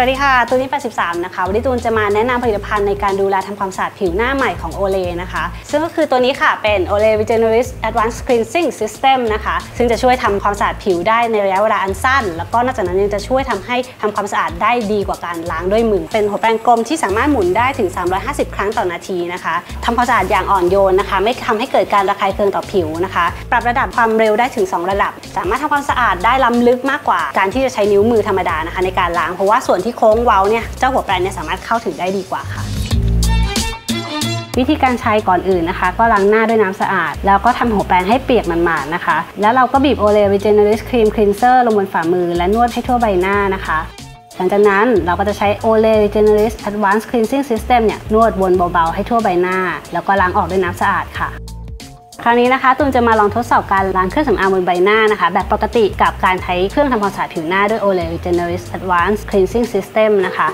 สวัสดีค่ะ ตูนนี่83 นะคะ วันนี้ตูนจะมาแนะนำผลิตภัณฑ์ในการดูแลทำความสะอาดผิวหน้าใหม่ของ Olay นะคะ ซึ่งก็คือตัวนี้ค่ะ เป็น Olay Regenerist Advanced Cleansing System นะคะ ซึ่งจะช่วยทำความสะอาดผิวได้ในระยะเวลาอันสั้น แล้วก็นอกจากนั้นยังจะช่วยทำให้ทำความสะอาดได้ดีกว่าการล้างด้วยมือ เป็นหัวแปรงกลมที่สามารถหมุนได้ถึง 350 ครั้งต่อนาทีนะคะทำความสะอาดอย่างอ่อนโยนนะคะ ไม่ทำให้เกิดการระคายเคืองต่อผิวนะคะ ปรับระดับความเร็วได้ถึง 2 ระดับ สามารถทำความสะอาดได้ล้ำลึกมากกว่าการที่จะใช้นิ้วมือธรรมดานะคะในการล้าง เพราะว่าส่วนที่โค้งเว้าเนี่ยเจ้าหัวแปรงเนี่ยสามารถเข้าถึงได้ดีกว่าค่ะ วิธีการใช้ก่อนอื่นนะคะ ก็ล้างหน้าด้วยน้ำสะอาด แล้วก็ทำหัวแปรงให้เปียกมันๆนะคะ แล้วเราก็บีบโอเลวิเจเนอริสครีมคลีนเซอร์ลงบนฝ่ามือและนวดให้ทั่วใบหน้านะคะหลังจากนั้นเราก็จะใช้ Olay Regenerist Advanced Cleansing System เนี่ยนวดวนเบาๆ ให้ทั่วใบหน้า แล้วก็ล้างออกด้วยน้ำสะอาดค่ะ คราวนี้นะคะตูนจะมาลองทดสอบการล้างเครื่องสำอางบนใบหน้านะคะ แบบปกติกับการใช้เครื่องทำความสะอาดผิวหน้าด้วย Olay Generis Advanced Cleansing System นะคะ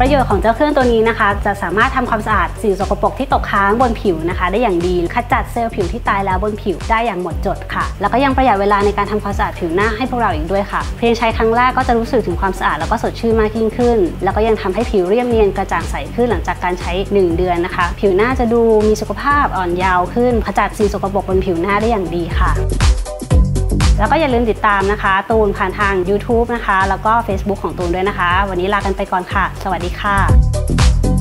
ประโยชน์ของเจ้าเครื่องตัวนี้นะคะ จะสามารถทำความสะอาดสิ่งสกปรกที่ตกค้างบนผิวนะคะ ได้อย่างดีขจัดเซลล์ผิวที่ตายแล้วบนผิวได้อย่างหมดจดค่ะ แล้วก็ยังประหยัดเวลาในการทำความสะอาดผิวหน้าให้พวกเราอีกด้วยค่ะ เพียงใช้ครั้งแรกก็จะรู้สึกถึงความสะอาดแล้วก็สดชื่นมากยิ่งขึ้น แล้วก็ยังทำให้ผิวเรียบเนียนกระจ่างใสขึ้นหลังจากการใช้ 1 เดือนนะคะ ผิวหน้าจะดูมีสุขภาพอ่อนเยาว์ขึ้นขจัดสิ่งสกปรกบนผิวหน้าได้อย่างดีค่ะ แล้วก็อย่าลืมติดตามนะคะ ตูนผ่านทาง YouTube นะคะ แล้วก็ Facebook ของตูนด้วยนะคะ วันนี้ลากันไปก่อนค่ะ สวัสดีค่ะ